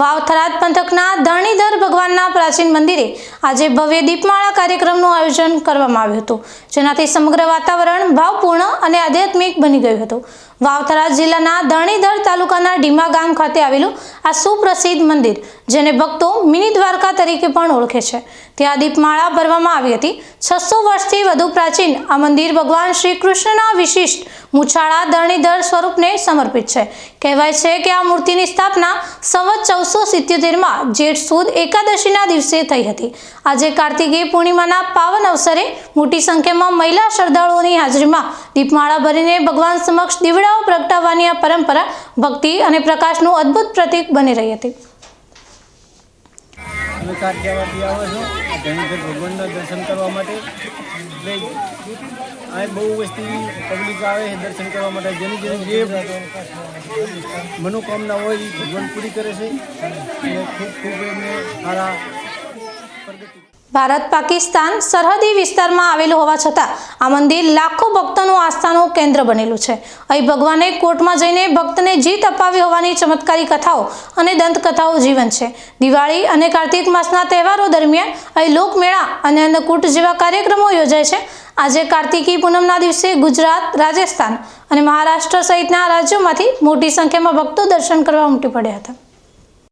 વાવ થરાદ પંથકના ધરણીધર ભગવાનના પ્રાચીન મંદિરે આજે ભવ્ય દીપમાળા કાર્યક્રમનું આયોજન કરવામાં આવ્યું હતું, જેનાથી સમગ્ર વાતાવરણ ભાવપૂર્ણ અને આધ્યાત્મિક બની ગયું હતું. વાવથરાજ જિલ્લાના ધરણીધર તાલુકાના ડીમા ગામ ખાતે આવેલું આ સુપ્રસિદ્ધ મંદિર, જેને ભક્તો મિની દ્વારકા તરીકે પણ ઓળખે છે. ત્યાં દીપમાળા ભરવામાં આવી હતી. છસો વર્ષથી વધુ પ્રાચીન આ મંદિર ભગવાન શ્રી કૃષ્ણના વિશિષ્ટ મુછાળા ધરણીધર સ્વરૂપને સમર્પિત છે. કહેવાય છે કે આ મૂર્તિની સ્થાપના સંવત ચૌદસો સિત્યોતેરમાં જેઠ સુદ એકાદશીના દિવસે થઈ હતી. આજે કાર્તિકી પૂર્ણિમાના પાવન અવસરે મોટી સંખ્યામાં મહિલા શ્રદ્ધાળુઓની હાજરીમાં દીપમાળા ભરીને ભગવાન સમક્ષ દીવડાઓ પ્રગટાવવાની આ પરંપરા ભક્તિ અને પ્રકાશનું અદ્ભુત પ્રતીક બની રહી હતી. અમે કાઠિયાવાડથી આવો છો. ધણીધર ભગવાનના દર્શન કરવા માટે. એટલે બહુ વસ્તી પબ્લિક આવે છે દર્શન કરવા માટે. જેની જેની જે મનોકામના હોય એ ભગવાન પૂરી કરે છે. અને ખૂબ ખૂબ એમને સારા પ્રગતિ ભારત પાકિસ્તાન સરહદી વિસ્તારમાં આવેલું હોવા છતાં આ મંદિર લાખો ભક્તોનું આસ્થાનું કેન્દ્ર બનેલું છે. અહીં ભગવાને કોર્ટમાં જઈને ભક્તને જીત અપાવી હોવાની ચમત્કારી કથાઓ અને દંતકથાઓ જીવન છે. દિવાળી અને કાર્તિક માસના તહેવારો દરમિયાન અહીં લોકમેળા અને અન્નકૂટ જેવા કાર્યક્રમો યોજાય છે. આજે કાર્તિકી પૂનમના દિવસે ગુજરાત, રાજસ્થાન અને મહારાષ્ટ્ર સહિતના રાજ્યોમાંથી મોટી સંખ્યામાં ભક્તો દર્શન કરવા ઉમટી પડ્યા હતા.